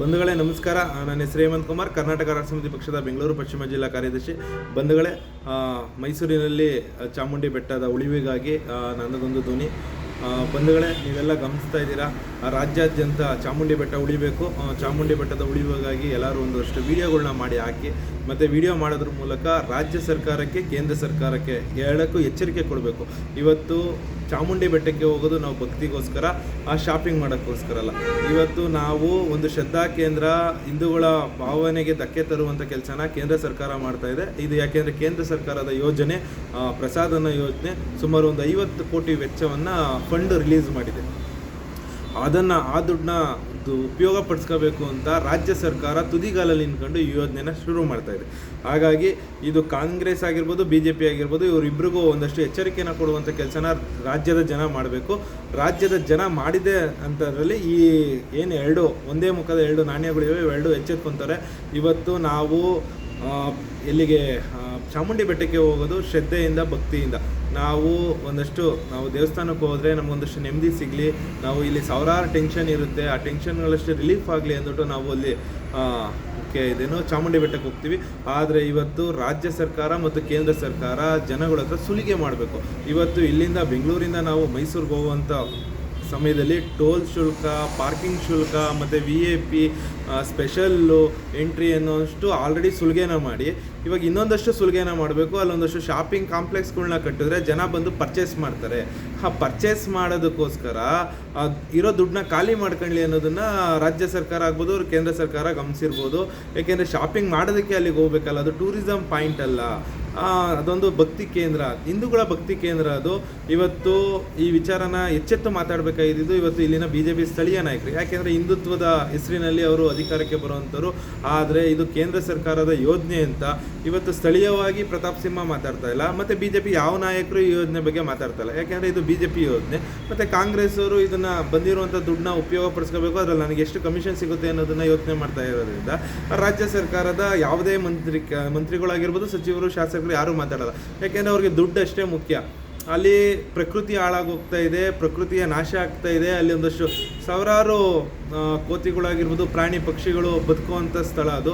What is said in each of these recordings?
ಬಂಧುಗಳೇ, ನಮಸ್ಕಾರ. ನಾನು ಹೆಸರು ಹೇಮಂತ್ ಕುಮಾರ್. ಕರ್ನಾಟಕ ರಾಷ್ಟ್ರ ಸಮಿತಿ ಪಕ್ಷದ ಬೆಂಗಳೂರು ಪಶ್ಚಿಮ ಜಿಲ್ಲಾ ಕಾರ್ಯದರ್ಶಿ. ಬಂಧುಗಳೇ ಮೈಸೂರಿನಲ್ಲಿ ಚಾಮುಂಡಿ ಬೆಟ್ಟದ ಉಳಿವಿಗಾಗಿ ನನ್ನದೊಂದು ಧ್ವನಿ. ಬಂಧುಗಳೇ, ನೀವೆಲ್ಲ ಗಮನಿಸ್ತಾ ಇದ್ದೀರಾ? ರಾಜ್ಯಾದ್ಯಂತ ಚಾಮುಂಡಿ ಬೆಟ್ಟ ಉಳಿಬೇಕು. ಚಾಮುಂಡಿ ಬೆಟ್ಟದ ಉಳಿವಿಗಾಗಿ ಎಲ್ಲರೂ ಒಂದಷ್ಟು ವಿಡಿಯೋಗಳನ್ನ ಮಾಡಿ ಹಾಕಿ, ಮತ್ತು ವಿಡಿಯೋ ಮಾಡೋದ್ರ ಮೂಲಕ ರಾಜ್ಯ ಸರ್ಕಾರಕ್ಕೆ, ಕೇಂದ್ರ ಸರ್ಕಾರಕ್ಕೆ ಎರಡಕ್ಕೂ ಎಚ್ಚರಿಕೆ ಕೊಡಬೇಕು. ಇವತ್ತು ಚಾಮುಂಡಿ ಬೆಟ್ಟಕ್ಕೆ ಹೋಗೋದು ನಾವು ಭಕ್ತಿಗೋಸ್ಕರ, ಆ ಶಾಪಿಂಗ್ ಮಾಡೋಕ್ಕೋಸ್ಕರ ಅಲ್ಲ. ಇವತ್ತು ನಾವು ಒಂದು ಶ್ರದ್ಧಾ ಕೇಂದ್ರ, ಹಿಂದೂಗಳ ಭಾವನೆಗೆ ಧಕ್ಕೆ ತರುವಂಥ ಕೆಲಸನ ಕೇಂದ್ರ ಸರ್ಕಾರ ಮಾಡ್ತಾ ಇದೆ. ಇದು ಯಾಕೆಂದರೆ ಕೇಂದ್ರ ಸರ್ಕಾರದ ಯೋಜನೆ ಪ್ರಸಾದನ ಯೋಜನೆ ಸುಮಾರು ಒಂದು ಐವತ್ತು ಕೋಟಿ ವೆಚ್ಚವನ್ನು ಫಂಡ್ ರಿಲೀಸ್ ಮಾಡಿದೆ. ಅದನ್ನು, ಆ ದುಡ್ಡನ್ನ ಉಪಯೋಗ ಪಡಿಸ್ಕೋಬೇಕು ಅಂತ ರಾಜ್ಯ ಸರ್ಕಾರ ತುದಿಗಾಲಲ್ಲಿ ನಿಂತ್ಕೊಂಡು ಈ ಯೋಜನೆನ ಶುರು ಮಾಡ್ತಾ ಇದೆ. ಹಾಗಾಗಿ ಇದು ಕಾಂಗ್ರೆಸ್ ಆಗಿರ್ಬೋದು ಬಿ ಜೆ ಪಿ ಆಗಿರ್ಬೋದು ಇವರಿಬ್ಬರಿಗೂ ಒಂದಷ್ಟು ಎಚ್ಚರಿಕೆಯನ್ನು ಕೊಡುವಂಥ ಕೆಲಸನ ರಾಜ್ಯದ ಜನ ಮಾಡಬೇಕು. ರಾಜ್ಯದ ಜನ ಮಾಡಿದೆ ಅಂತದ್ರಲ್ಲಿ ಈ ಏನು ಎರಡು, ಒಂದೇ ಮುಖದ ಎರಡು ನಾಣ್ಯಗಳಿವೆ ಇವೆರಡು ಎಚ್ಚೆತ್ಕೊತಾರೆ. ಇವತ್ತು ನಾವು ಎಲ್ಲಿಗೆ ಚಾಮುಂಡಿ ಬೆಟ್ಟಕ್ಕೆ ಹೋಗೋದು ಶ್ರದ್ಧೆಯಿಂದ, ಭಕ್ತಿಯಿಂದ. ನಾವು ಒಂದಷ್ಟು, ನಾವು ದೇವಸ್ಥಾನಕ್ಕೆ ಹೋದರೆ ನಮಗೊಂದಷ್ಟು ನೆಮ್ಮದಿ ಸಿಗಲಿ, ನಾವು ಇಲ್ಲಿ ಸಾವಿರಾರು ಟೆನ್ಷನ್ ಇರುತ್ತೆ, ಆ ಟೆನ್ಷನ್ಗಳಷ್ಟು ರಿಲೀಫ್ ಆಗಲಿ ಅಂದ್ಬಿಟ್ಟು ನಾವು ಅಲ್ಲಿ ಓಕೆ, ಇದೇನು ಚಾಮುಂಡಿ ಬೆಟ್ಟಕ್ಕೆ ಹೋಗ್ತೀವಿ. ಆದರೆ ಇವತ್ತು ರಾಜ್ಯ ಸರ್ಕಾರ ಮತ್ತು ಕೇಂದ್ರ ಸರ್ಕಾರ ಜನಗಳ ಹತ್ರ ಸುಲಿಗೆ ಮಾಡಬೇಕು. ಇವತ್ತು ಇಲ್ಲಿಂದ ಬೆಂಗಳೂರಿಂದ ನಾವು ಮೈಸೂರಿಗೆ ಹೋಗುವಂಥ ಸಮಯದಲ್ಲಿ ಟೋಲ್ ಶುಲ್ಕ, ಪಾರ್ಕಿಂಗ್ ಶುಲ್ಕ, ಮತ್ತು V I P special entry ಅನ್ನೋಷ್ಟು already ಸುಲಿಗೆನ ಮಾಡಿ. ಇವಾಗ ಇನ್ನೊಂದಷ್ಟು ಸುಲಿಗೆನ ಮಾಡಬೇಕು. ಅಲ್ಲೊಂದಷ್ಟು ಶಾಪಿಂಗ್ ಕಾಂಪ್ಲೆಕ್ಸ್ಗಳನ್ನ ಕಟ್ಟಿದ್ರೆ ಜನ ಬಂದು ಪರ್ಚೇಸ್ ಮಾಡ್ತಾರೆ. ಆ ಪರ್ಚೇಸ್ ಮಾಡೋದಕ್ಕೋಸ್ಕರ ಇರೋ ದುಡ್ಡನ್ನ ಖಾಲಿ ಮಾಡ್ಕೊಳ್ಳಿ ಅನ್ನೋದನ್ನು ರಾಜ್ಯ ಸರ್ಕಾರ ಆಗ್ಬೋದು ಅವ್ರು ಕೇಂದ್ರ ಸರ್ಕಾರ ಗಮನಿಸಿರ್ಬೋದು. ಯಾಕೆಂದರೆ ಶಾಪಿಂಗ್ ಮಾಡೋದಕ್ಕೆ ಅಲ್ಲಿಗೆ ಹೋಗ್ಬೇಕಲ್ಲ, ಅದು ಟೂರಿಸಮ್ ಪಾಯಿಂಟ್ ಅಲ್ಲ. ಅದೊಂದು ಭಕ್ತಿ ಕೇಂದ್ರ. ಹಿಂದೂಗಳ ಭಕ್ತಿ ಕೇಂದ್ರ ಅದು. ಇವತ್ತು ಈ ವಿಚಾರನ ಎಚ್ಚೆತ್ತು ಮಾತಾಡಬೇಕಾಗಿದ್ದು ಇವತ್ತು ಇಲ್ಲಿನ ಬಿ ಜೆ ಪಿ ಸ್ಥಳೀಯ ನಾಯಕರು. ಯಾಕೆಂದರೆ ಹಿಂದುತ್ವದ ಹೆಸರಿನಲ್ಲಿ ಅವರು ಅಧಿಕಾರಕ್ಕೆ ಬರುವಂಥವ್ರು ಆದರೆ ಇದು ಕೇಂದ್ರ ಸರ್ಕಾರದ ಯೋಜನೆ ಅಂತ ಇವತ್ತು ಸ್ಥಳೀಯವಾಗಿ ಪ್ರತಾಪ್ ಸಿಂಹ ಮಾತಾಡ್ತಾ ಇಲ್ಲ. ಮತ್ತು ಬಿ ಜೆ ಪಿ ಯಾವ ನಾಯಕರು ಈ ಯೋಜನೆ ಬಗ್ಗೆ ಮಾತಾಡ್ತಾ ಇಲ್ಲ. ಯಾಕೆಂದರೆ ಇದು ಬಿ ಜೆ ಪಿ ಯೋಜನೆ. ಮತ್ತು ಕಾಂಗ್ರೆಸ್ ಅವರು ಇದನ್ನು ಬಂದಿರುವಂಥ ದುಡ್ಡನ್ನ ಉಪಯೋಗ ಅದರಲ್ಲಿ ನನಗೆ ಎಷ್ಟು ಕಮಿಷನ್ ಸಿಗುತ್ತೆ ಅನ್ನೋದನ್ನು ಯೋಚನೆ ಮಾಡ್ತಾ ಇರೋದ್ರಿಂದ, ರಾಜ್ಯ ಸರ್ಕಾರದ ಯಾವುದೇ ಮಂತ್ರಿ ಮಂತ್ರಿಗಳಾಗಿರ್ಬೋದು, ಸಚಿವರು, ಶಾಸಕರು ಯಾರೂ ಮಾತಾಡಲ್ಲ. ಯಾಕೆಂದರೆ ಅವ್ರಿಗೆ ದುಡ್ಡು ಅಷ್ಟೇ ಮುಖ್ಯ. ಅಲ್ಲಿ ಪ್ರಕೃತಿ ಹಾಳಾಗೋಗ್ತಾ ಇದೆ, ಪ್ರಕೃತಿಯ ನಾಶ ಆಗ್ತಾ ಇದೆ. ಅಲ್ಲಿ ಒಂದಷ್ಟು ಸಾವಿರಾರು ಕೋತಿಗಳಾಗಿರ್ಬೋದು, ಪ್ರಾಣಿ ಪಕ್ಷಿಗಳು ಬದುಕುವಂಥ ಸ್ಥಳ ಅದು.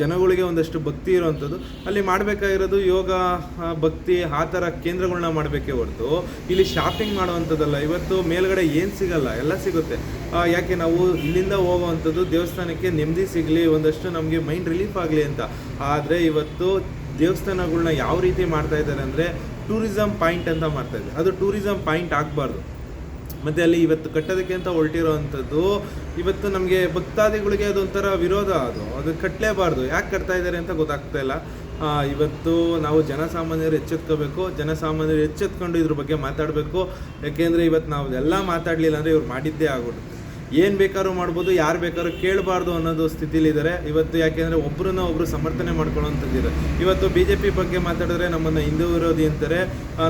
ಜನಗಳಿಗೆ ಒಂದಷ್ಟು ಭಕ್ತಿ ಇರುವಂಥದ್ದು. ಅಲ್ಲಿ ಮಾಡಬೇಕಾಗಿರೋದು ಯೋಗ ಭಕ್ತಿ, ಆ ಥರ ಕೇಂದ್ರಗಳನ್ನ ಮಾಡಬೇಕೇ ಹೊರತು. ಇಲ್ಲಿ ಶಾಪಿಂಗ್ ಮಾಡುವಂಥದ್ದಲ್ಲ. ಇವತ್ತು ಮೇಲ್ಗಡೆ ಏನು ಸಿಗಲ್ಲ, ಎಲ್ಲ ಸಿಗುತ್ತೆ. ಯಾಕೆ ನಾವು ಇಲ್ಲಿಂದ ಹೋಗುವಂಥದ್ದು ದೇವಸ್ಥಾನಕ್ಕೆ ನೆಮ್ಮದಿ ಸಿಗಲಿ, ಒಂದಷ್ಟು ನಮಗೆ ಮೈಂಡ್ ರಿಲೀಫ್ ಆಗಲಿ ಅಂತ. ಆದರೆ ಇವತ್ತು ದೇವಸ್ಥಾನಗಳ್ನ ಯಾವ ರೀತಿ ಮಾಡ್ತಾ ಇದ್ದಾರೆ ಅಂದರೆ ಟೂರಿಸಮ್ ಪಾಯಿಂಟ್ ಅಂತ ಮಾಡ್ತಾ ಇದ್ದಾರೆ. ಅದು ಟೂರಿಸಮ್ ಪಾಯಿಂಟ್ ಆಗಬಾರ್ದು. ಮತ್ತು ಅಲ್ಲಿ ಇವತ್ತು ಕಟ್ಟೋದಕ್ಕೆ ಅಂತ ಹೊರಟಿರೋವಂಥದ್ದು ಇವತ್ತು ನಮಗೆ ಭಕ್ತಾದಿಗಳಿಗೆ ಅದೊಂಥರ ವಿರೋಧ ಅದು. ಅದು ಕಟ್ಟಲೇಬಾರ್ದು ಯಾಕೆ ಕಟ್ತಾ ಇದ್ದಾರೆ ಅಂತ ಗೊತ್ತಾಗ್ತಾ ಇಲ್ಲ. ಇವತ್ತು ನಾವು ಜನಸಾಮಾನ್ಯರು ಎಚ್ಚೆತ್ಕೋಬೇಕು. ಜನಸಾಮಾನ್ಯರು ಎಚ್ಚೆತ್ಕೊಂಡು ಇದ್ರ ಬಗ್ಗೆ ಮಾತಾಡಬೇಕು. ಯಾಕೆಂದರೆ ಇವತ್ತು ನಾವು ಎಲ್ಲ ಮಾತಾಡಲಿಲ್ಲ ಅಂದರೆ ಇವ್ರು ಮಾಡಿದ್ದೇ ಆಗ್ಬಿಡುತ್ತೆ. ಏನು ಬೇಕಾದ್ರೂ ಮಾಡ್ಬೋದು, ಯಾರು ಬೇಕಾದ್ರೂ ಕೇಳಬಾರ್ದು ಅನ್ನೋದು ಸ್ಥಿತಿಲಿದ್ದಾರೆ ಇವತ್ತು ಯಾಕೆಂದರೆ ಒಬ್ಬರನ್ನ ಒಬ್ಬರು ಸಮರ್ಥನೆ ಮಾಡ್ಕೊಳ್ಳೋಂಥದ್ದಿದೆ. ಇವತ್ತು ಬಿ ಜೆ ಪಿ ಬಗ್ಗೆ ಮಾತಾಡಿದ್ರೆ ನಮ್ಮನ್ನು ಹಿಂದೂ ವಿರೋಧಿ ಅಂತಾರೆ.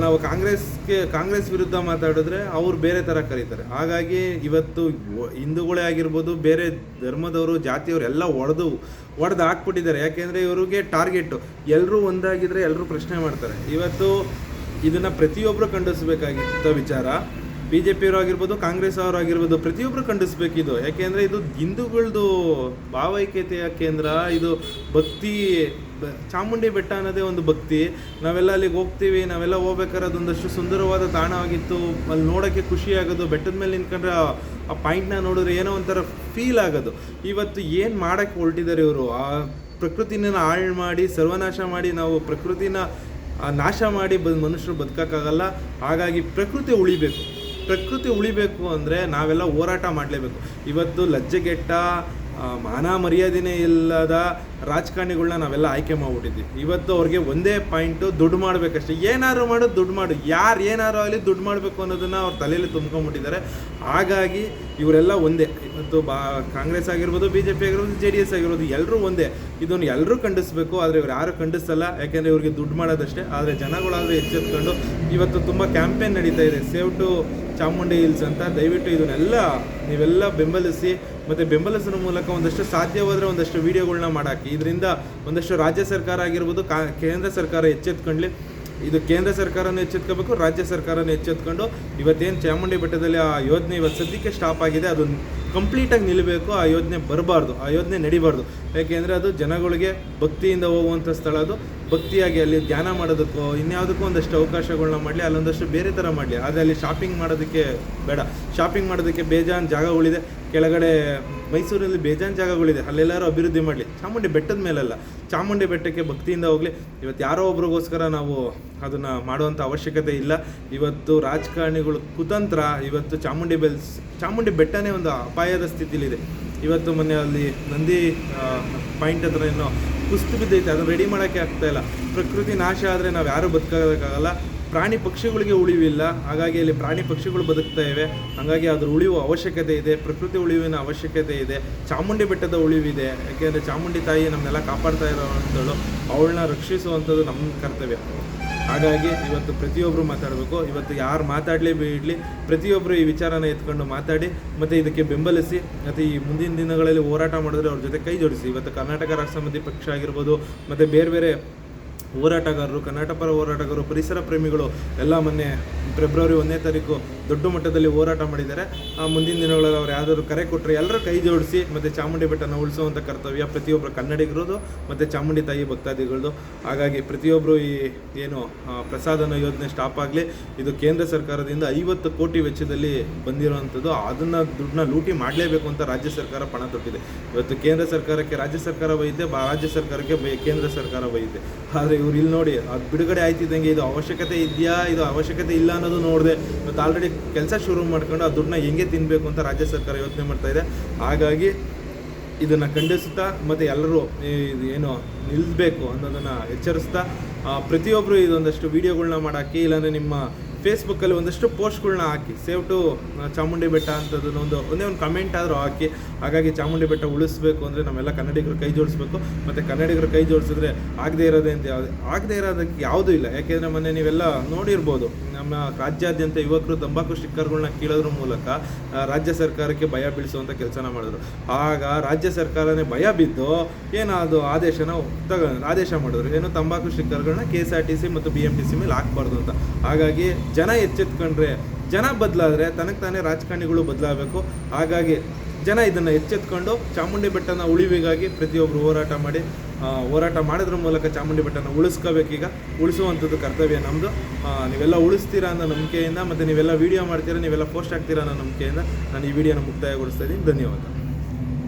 ನಾವು ಕಾಂಗ್ರೆಸ್ಗೆ, ಕಾಂಗ್ರೆಸ್ ವಿರುದ್ಧ ಮಾತಾಡಿದ್ರೆ ಅವ್ರು ಬೇರೆ ಥರ ಕರೀತಾರೆ. ಹಾಗಾಗಿ ಇವತ್ತು ಹಿಂದೂಗಳೇ ಆಗಿರ್ಬೋದು, ಬೇರೆ ಧರ್ಮದವರು, ಜಾತಿಯವರು ಎಲ್ಲ ಒಡೆದು ಒಡೆದು ಹಾಕ್ಬಿಟ್ಟಿದ್ದಾರೆ. ಯಾಕೆಂದರೆ ಇವರಿಗೆ ಟಾರ್ಗೆಟು. ಎಲ್ಲರೂ ಒಂದಾಗಿದ್ದರೆ ಎಲ್ಲರೂ ಪ್ರಶ್ನೆ ಮಾಡ್ತಾರೆ. ಇವತ್ತು ಇದನ್ನು ಪ್ರತಿಯೊಬ್ಬರು ಖಂಡಿಸಬೇಕಾಗಿದ್ದ ವಿಚಾರ. ಬಿ ಜೆ ಪಿಯವರು ಆಗಿರ್ಬೋದು ಕಾಂಗ್ರೆಸ್ ಅವರು ಆಗಿರ್ಬೋದು ಪ್ರತಿಯೊಬ್ಬರು ಇದು ಯಾಕೆಂದರೆ ಇದು ಹಿಂದೂಗಳದ್ದು ಭಾವೈಕ್ಯತೆಯ ಕೇಂದ್ರ, ಇದು ಭಕ್ತಿ ಚಾಮುಂಡಿ ಬೆಟ್ಟ ಅನ್ನೋದೇ ಒಂದು ಭಕ್ತಿ. ನಾವೆಲ್ಲ ಅಲ್ಲಿಗೆ ಹೋಗ್ತೀವಿ, ನಾವೆಲ್ಲ ಹೋಗ್ಬೇಕಾದ್ರೆ ಅದೊಂದಷ್ಟು ಸುಂದರವಾದ ತಾಣವಾಗಿತ್ತು. ಅಲ್ಲಿ ನೋಡೋಕ್ಕೆ ಖುಷಿ ಬೆಟ್ಟದ ಮೇಲೆ ನಿಂತ್ಕೊಂಡ್ರೆ ಆ ಪಾಯಿಂಟ್ನ ನೋಡಿದ್ರೆ ಏನೋ ಒಂಥರ ಫೀಲ್ ಆಗೋದು. ಇವತ್ತು ಏನು ಮಾಡೋಕ್ಕೆ ಹೊರಟಿದ್ದಾರೆ ಇವರು? ಆ ಪ್ರಕೃತಿನ ಹಾಳು ಮಾಡಿ, ಸರ್ವನಾಶ ಮಾಡಿ, ನಾವು ಪ್ರಕೃತಿನ ನಾಶ ಮಾಡಿ ಬ, ಮನುಷ್ಯರು ಬದುಕೋಕ್ಕಾಗಲ್ಲ. ಹಾಗಾಗಿ ಪ್ರಕೃತಿ ಉಳಿಬೇಕು. ಪ್ರಕೃತಿ ಉಳಿಬೇಕು ಅಂದರೆ ನಾವೆಲ್ಲ ಹೋರಾಟ ಮಾಡಲೇಬೇಕು. ಇವತ್ತು ಲಜ್ಜೆಗೆಟ್ಟ ಮಾನ ಮರ್ಯಾದೆನೇ ಇಲ್ಲದ ರಾಜಕಾರಣಿಗಳನ್ನ ನಾವೆಲ್ಲ ಆಯ್ಕೆ ಮಾಡ್ಬಿಟ್ಟಿದ್ವಿ. ಇವತ್ತು ಅವ್ರಿಗೆ ಒಂದೇ ಪಾಯಿಂಟು ದುಡ್ಡು ಮಾಡಬೇಕಷ್ಟೇ. ಏನಾದ್ರು ಮಾಡು, ದುಡ್ಡು ಮಾಡು. ಯಾರು ಏನಾರು ಆಗಲಿ ದುಡ್ಡು ಮಾಡಬೇಕು ಅನ್ನೋದನ್ನು ಅವ್ರ ತಲೆಯಲ್ಲಿ ತುಂಬ್ಕೊಂಡ್ಬಿಟ್ಟಿದ್ದಾರೆ ಹಾಗಾಗಿ ಇವರೆಲ್ಲ ಒಂದೇ. ಇವತ್ತು ಬಾ, ಕಾಂಗ್ರೆಸ್ ಆಗಿರ್ಬೋದು ಬಿ ಜೆ ಪಿ ಆಗಿರ್ಬೋದು, ಜೆ ಡಿ ಎಸ್ ಆಗಿರ್ಬೋದು ಎಲ್ಲರೂ ಒಂದೇ. ಇದನ್ನು ಎಲ್ಲರೂ ಖಂಡಿಸಬೇಕು, ಆದರೆ ಇವ್ರು ಯಾರು ಖಂಡಿಸಲ್ಲ. ಯಾಕೆಂದರೆ ಇವ್ರಿಗೆ ದುಡ್ಡು ಮಾಡೋದಷ್ಟೇ. ಆದರೆ ಜನಗಳಾದರೂ ಎಚ್ಚೆತ್ಕೊಂಡು ಇವತ್ತು ತುಂಬ ಕ್ಯಾಂಪೇನ್ ನಡೀತಾ ಇದೆ. ಸೇವ್ ಟು ಚಾಮುಂಡಿ ಹಿಲ್ಸ್ ಅಂತ ದಯವಿಟ್ಟು ಇದನ್ನೆಲ್ಲ ನೀವೆಲ್ಲ ಬೆಂಬಲಿಸಿ ಮತ್ತು ಬೆಂಬಲಿಸುವ ಮೂಲಕ ಒಂದಷ್ಟು ಸಾಧ್ಯವಾದರೆ ಒಂದಷ್ಟು ವೀಡಿಯೋಗಳನ್ನ ಮಾಡಾಕಿ. ಇದರಿಂದ ಒಂದಷ್ಟು ರಾಜ್ಯ ಸರ್ಕಾರ ಆಗಿರ್ಬೋದು, ಕಾ, ಕೇಂದ್ರ ಸರ್ಕಾರ ಎಚ್ಚೆತ್ಕೊಂಡ್ಲಿ, ಇದು ಕೇಂದ್ರ ಸರ್ಕಾರನೂ ಎಚ್ಚೆತ್ಕೋಬೇಕು, ರಾಜ್ಯ ಸರ್ಕಾರನೂ ಎಚ್ಚೆತ್ಕೊಂಡು ಇವತ್ತೇನು ಚಾಮುಂಡಿ ಬೆಟ್ಟದಲ್ಲಿ ಆ ಯೋಜನೆ ಇವತ್ತು ಸದ್ಯಕ್ಕೆ ಸ್ಟಾಪ್ ಆಗಿದೆ ಅದು ಕಂಪ್ಲೀಟಾಗಿ ನಿಲ್ಲಬೇಕು, ಆ ಯೋಜನೆ ಬರಬಾರ್ದು, ಆ ಯೋಜನೆ ನಡಿಬಾರ್ದು. ಯಾಕೆಂದರೆ ಅದು ಜನಗಳಿಗೆ ಭಕ್ತಿಯಿಂದ ಹೋಗುವಂಥ ಸ್ಥಳ ಅದು. ಭಕ್ತಿಯಾಗಿ ಅಲ್ಲಿ ಧ್ಯಾನ ಮಾಡೋದಕ್ಕೋ, ಇನ್ಯಾವುದಕ್ಕೂ ಒಂದಷ್ಟು ಅವಕಾಶಗಳನ್ನ ಮಾಡಲಿ, ಅಲ್ಲೊಂದಷ್ಟು ಬೇರೆ ಥರ ಮಾಡಲಿ. ಆದರೆ ಅಲ್ಲಿ ಶಾಪಿಂಗ್ ಮಾಡೋದಕ್ಕೆ ಬೇಡ. ಶಾಪಿಂಗ್ ಮಾಡೋದಕ್ಕೆ ಬೇಜಾನ್ ಜಾಗಗಳಿದೆ. ಕೆಳಗಡೆ ಮೈಸೂರಲ್ಲಿ ಬೇಜಾನ್ ಜಾಗಗಳಿದೆ. ಅಲ್ಲೆಲ್ಲರೂ ಅಭಿವೃದ್ಧಿ ಮಾಡಲಿ. ಚಾಮುಂಡಿ ಬೆಟ್ಟದ ಮೇಲಲ್ಲ. ಚಾಮುಂಡಿ ಬೆಟ್ಟಕ್ಕೆ ಭಕ್ತಿಯಿಂದ ಹೋಗಲಿ. ಇವತ್ತು ಯಾರೋ ಒಬ್ರಿಗೋಸ್ಕರ ನಾವು ಅದನ್ನು ಮಾಡುವಂಥ ಅವಶ್ಯಕತೆ ಇಲ್ಲ. ಇವತ್ತು ರಾಜಕಾರಣಿಗಳು ಕುತಂತ್ರ. ಇವತ್ತು ಚಾಮುಂಡಿ ಬೆಲ್ಸ್, ಚಾಮುಂಡಿ ಬೆಟ್ಟನೇ ಒಂದು ಅಪಾಯದ ಸ್ಥಿತಿಯಲ್ಲಿದೆ. ಇವತ್ತು ಮೊನ್ನೆ ಅಲ್ಲಿ ನಂದಿ ಪಾಯಿಂಟ್ ಹತ್ರ ಏನೋ ಕುಸ್ತು ಬಿದ್ದೈತೆ, ಅದನ್ನು ರೆಡಿ ಮಾಡೋಕ್ಕೆ ಇಲ್ಲ. ಪ್ರಕೃತಿ ನಾಶ ಆದರೆ ನಾವು ಯಾರೂ ಬದುಕೋದಕ್ಕಾಗಲ್ಲ ಪ್ರಾಣಿ ಪಕ್ಷಿಗಳಿಗೆ ಉಳಿವಿಲ್ಲ. ಹಾಗಾಗಿ ಅಲ್ಲಿ ಪ್ರಾಣಿ ಪಕ್ಷಿಗಳು ಬದುಕ್ತಾ ಇವೆ. ಹಾಗಾಗಿ ಅದ್ರ ಉಳಿವು ಅವಶ್ಯಕತೆ ಇದೆ. ಪ್ರಕೃತಿ ಉಳಿವಿನ ಅವಶ್ಯಕತೆ ಇದೆ. ಚಾಮುಂಡಿ ಬೆಟ್ಟದ ಉಳಿವಿದೆ. ಯಾಕೆಂದರೆ ಚಾಮುಂಡಿ ತಾಯಿ ನಮ್ಮನ್ನೆಲ್ಲ ಕಾಪಾಡ್ತಾ ಇರೋವಂಥದ್ದು ಅವಳನ್ನ ರಕ್ಷಿಸುವಂಥದ್ದು ನಮ್ಮ ಕರ್ತವ್ಯ. ಹಾಗಾಗಿ ಇವತ್ತು ಪ್ರತಿಯೊಬ್ಬರು ಮಾತಾಡಬೇಕು. ಇವತ್ತು ಯಾರು ಮಾತಾಡಲಿ ಬಿಡಲಿ ಪ್ರತಿಯೊಬ್ಬರು ಈ ವಿಚಾರನ ಎತ್ಕೊಂಡು ಮಾತಾಡಿ, ಮತ್ತು ಇದಕ್ಕೆ ಬೆಂಬಲಿಸಿ, ಮತ್ತು ಈ ಮುಂದಿನ ದಿನಗಳಲ್ಲಿ ಹೋರಾಟ ಮಾಡಿದ್ರೆ ಅವ್ರ ಜೊತೆ ಕೈ ಜೋಡಿಸಿ. ಇವತ್ತು ಕರ್ನಾಟಕ ರಾಷ್ಟ್ರ ಪಕ್ಷ ಆಗಿರ್ಬೋದು, ಮತ್ತು ಬೇರೆ ಬೇರೆ ಹೋರಾಟಗಾರರು ಕರ್ನಾಟಕ ಪರ ಹೋರಾಟಗಾರರು, ಪರಿಸರ ಪ್ರೇಮಿಗಳು ಎಲ್ಲ ಮೊನ್ನೆ ಫೆಬ್ರವರಿ ಒಂದನೇ ತಾರೀಕು ದೊಡ್ಡ ಮಟ್ಟದಲ್ಲಿ ಹೋರಾಟ ಮಾಡಿದ್ದಾರೆ. ಮುಂದಿನ ದಿನಗಳಲ್ಲಿ ಅವ್ರು ಯಾವ್ದಾದ್ರು ಕರೆ ಕೊಟ್ಟರೆ ಎಲ್ಲರೂ ಕೈ ಜೋಡಿಸಿ ಮತ್ತು ಚಾಮುಂಡಿ ಬೆಟ್ಟನ ಉಳಿಸುವಂಥ ಕರ್ತವ್ಯ ಪ್ರತಿಯೊಬ್ಬರು ಕನ್ನಡಿಗರದು ಮತ್ತು ಚಾಮುಂಡಿ ತಾಯಿ ಭಕ್ತಾದಿಗಳದು. ಹಾಗಾಗಿ ಪ್ರತಿಯೊಬ್ಬರು ಈ ಏನು ಪ್ರಸಾದನ ಯೋಜನೆ ಸ್ಟಾಪ್ ಆಗಲಿ, ಇದು ಕೇಂದ್ರ ಸರ್ಕಾರದಿಂದ ಐವತ್ತು ಕೋಟಿ ವೆಚ್ಚದಲ್ಲಿ ಬಂದಿರುವಂಥದ್ದು, ಅದನ್ನು ದುಡ್ಡನ್ನ ಲೂಟಿ ಮಾಡಲೇಬೇಕು ಅಂತ ರಾಜ್ಯ ಸರ್ಕಾರ ಪಣ ತೊಟ್ಟಿದೆ. ಇವತ್ತು ಕೇಂದ್ರ ಸರ್ಕಾರಕ್ಕೆ ರಾಜ್ಯ ಸರ್ಕಾರ ಬಾ, ರಾಜ್ಯ ಸರ್ಕಾರಕ್ಕೆ ಕೇಂದ್ರ ಸರ್ಕಾರ ಆದರೆ ಇವ್ರು ಇಲ್ಲಿ ನೋಡಿ, ಅದು ಬಿಡುಗಡೆ ಆಯ್ತಿದ್ದಂಗೆ ಇದು ಅವಶ್ಯಕತೆ ಇದೆಯಾ, ಇದು ಅವಶ್ಯಕತೆ ಇಲ್ಲ ಅನ್ನೋದು ನೋಡಿದೆ. ಇವತ್ತು ಆಲ್ರೆಡಿ ಕೆಲಸ ಶುರು ಮಾಡ್ಕೊಂಡು ಆ ದುಡ್ಡನ್ನ ಹೆಂಗೆ ತಿನ್ನಬೇಕು ಅಂತ ರಾಜ್ಯ ಸರ್ಕಾರ ಯೋಚನೆ ಮಾಡ್ತಾ ಇದೆ. ಹಾಗಾಗಿ ಇದನ್ನು ಖಂಡಿಸುತ್ತಾ ಮತ್ತು ಎಲ್ಲರೂ ಇದು ಏನು ನಿಲ್ಲಿಸಬೇಕು ಅನ್ನೋದನ್ನು ಎಚ್ಚರಿಸ್ತಾ ಪ್ರತಿಯೊಬ್ಬರು ಇದೊಂದಷ್ಟು ವೀಡಿಯೋಗಳನ್ನ ಮಾಡಾಕಿ ಇಲ್ಲಾಂದರೆ ನಿಮ್ಮ ಫೇಸ್ಬುಕ್ಕಲ್ಲಿ ಒಂದಷ್ಟು ಪೋಸ್ಟ್ಗಳನ್ನ ಹಾಕಿ, ಸೇವ್ ಟು ಚಾಮುಂಡಿ ಬೆಟ್ಟ ಅಂತದನ್ನು ಒಂದು, ಒಂದೇ ಒಂದು ಕಮೆಂಟ್ ಆದರೂ ಹಾಕಿ, ಹಾಗಾಗಿ ಚಾಮುಂಡಿ ಬೆಟ್ಟ ಉಳಿಸ್ಬೇಕು ಅಂದರೆ ನಮ್ಮೆಲ್ಲ ಕನ್ನಡಿಗರು ಕೈ ಜೋಡಿಸ್ಬೇಕು. ಮತ್ತು ಕನ್ನಡಿಗರು ಕೈ ಜೋಡಿಸಿದ್ರೆ ಆಗದೇ ಇರೋದೇ ಅಂತ ಯಾವುದು, ಆಗದೇ ಇರೋದಕ್ಕೆ ಯಾವುದೂ ಇಲ್ಲ. ಯಾಕೆಂದರೆ ಮೊನ್ನೆ ನೀವೆಲ್ಲ ನೋಡಿರ್ಬೋದು, ನಮ್ಮ ರಾಜ್ಯಾದ್ಯಂತ ಯುವಕರು ತಂಬಾಕು ಸ್ಟಿಕ್ಕರ್ಗಳನ್ನ ಕೀಳೋದ್ರ ಮೂಲಕ ರಾಜ್ಯ ಸರ್ಕಾರಕ್ಕೆ ಭಯ ಬೀಳಿಸುವಂಥ ಕೆಲಸನ ಮಾಡಿದ್ರು. ಆಗ ರಾಜ್ಯ ಸರ್ಕಾರನೇ ಭಯ ಬಿದ್ದು ಏನಾದರೂ ಆದೇಶನ ತಗ, ಆದೇಶ ಮಾಡಿದ್ರು. ಏನು ತಂಬಾಕು ಸ್ಟಿಕ್ಕರ್ಗಳನ್ನ K S R T C ಮತ್ತು ಬಿ ಎಂ ಟಿ ಸಿ ಮೇಲೆ ಹಾಕ್ಬಾರ್ದು ಅಂತ. ಹಾಗಾಗಿ ಜನ ಎಚ್ಚೆತ್ಕೊಂಡ್ರೆ ಜನ ಬದಲಾದರೆ ತನಗೆ ತಾನೇ ರಾಜಕಾರಣಿಗಳು ಬದಲಾಗಬೇಕು. ಹಾಗಾಗಿ ಜನ ಇದನ್ನು ಎಚ್ಚೆತ್ಕೊಂಡು ಚಾಮುಂಡಿ ಬೆಟ್ಟನ ಉಳಿವಿಗಾಗಿ ಪ್ರತಿಯೊಬ್ಬರು ಹೋರಾಟ ಮಾಡಿ ಹೋರಾಟ ಮಾಡೋದ್ರ ಮೂಲಕ ಚಾಮುಂಡಿ ಬೆಟ್ಟನ ಉಳಿಸ್ಕೋಬೇಕೀಗ ಉಳಿಸುವಂಥದ್ದು ಕರ್ತವ್ಯ ನಮ್ಮದು ನೀವೆಲ್ಲ ಉಳಿಸ್ತೀರಾ ಅನ್ನೋ ನಂಬಿಕೆಯಿಂದ ಮತ್ತು ನೀವೆಲ್ಲ ವೀಡಿಯೋ ಮಾಡ್ತೀರಾ, ನೀವೆಲ್ಲ ಪೋಸ್ಟ್ ಆಗ್ತೀರಾ ಅನ್ನೋ ನಂಬಿಕೆಯಿಂದ ನಾನು ಈ ವಿಡಿಯೋನ ಮುಕ್ತಾಯಗೊಳಿಸ್ತಾ ಇದ್ದೀನಿ. ಧನ್ಯವಾದ.